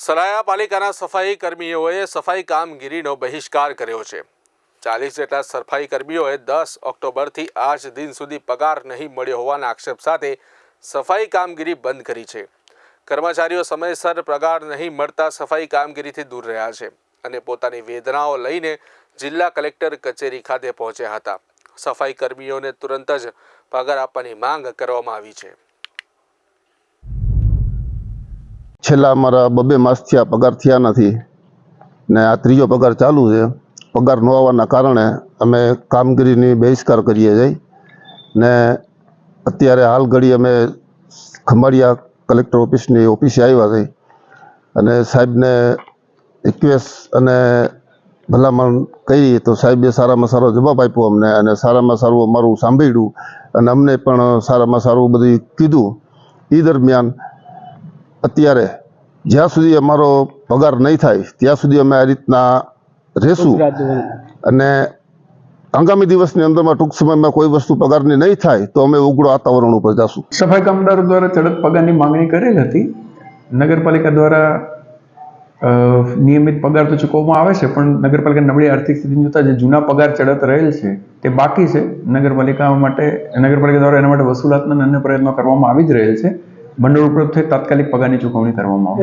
સરાયા પાલિકાના સફાઈ કર્મીઓએ સફાઈ કામગીરીનો બહિષ્કાર કર્યો છે. ચાલીસ જેટલા સફાઈ કર્મીઓએ દસ ઓક્ટોબરથી આજ દિન સુધી પગાર નહીં મળ્યો હોવાના આક્ષેપ સાથે સફાઈ કામગીરી બંધ કરી છે. કર્મચારીઓ સમયસર પગાર નહીં મળતા સફાઈ કામગીરીથી દૂર રહ્યા છે અને પોતાની વેદનાઓ લઈને જિલ્લા કલેક્ટર કચેરી ખાતે પહોંચ્યા હતા. સફાઈ કર્મીઓને તુરંત જ પગાર આપવાની માંગ કરવામાં આવી છે. છેલ્લા અમારા બબે માસ થયા પગાર થયા નથી ને આ ત્રીજો પગાર ચાલુ છે. પગાર ન આવવાના કારણે અમે કામગીરીની બહિષ્કાર કરીએ છીએ ને અત્યારે હાલ ઘડી અમે ખંભાળિયા કલેક્ટર ઓફિસની ઓફિસે આવ્યા છે અને સાહેબને રિક્વેસ્ટ અને ભલામણ કરી તો સાહેબે સારામાં સારો જવાબ આપ્યો અમને અને સારામાં સારું અમારું સાંભળ્યું અને અમને પણ સારામાં સારું બધું કીધું. એ દરમિયાન અત્યારે જ્યાં સુધી અમારો પગાર નહીં થાય, ત્યાં સુધી અમે આ રીતના રહેશું. અને આગામી દિવસની અંદરમાં ટૂંક સમયમાં કોઈ વસ્તુ પગારની નહીં થાય, તો અમે ઉગ્ર વાતાવરણ ઉપર જશું. સફાઈ કામદારો દ્વારા ચડત પગારની માંગણી કરેલ હતી. નગરપાલિકા દ્વારા નિયમિત પગાર તો ચૂકવવામાં આવે છે, પણ નગરપાલિકા નબળી આર્થિક સ્થિતિ જોતા જે જૂના પગાર ચડત રહેલ છે, તે બાકી છે. નગરપાલિકા માટે, નગરપાલિકા દ્વારા એના માટે વસૂલાતના અન્ય પ્રયત્નો કરવામાં આવી જ રહેલ છે. ભંડોળ ઉપલબ્ધ થઈ, તાત્કાલિક પગારની ચૂકવણી કરવામાં આવશે.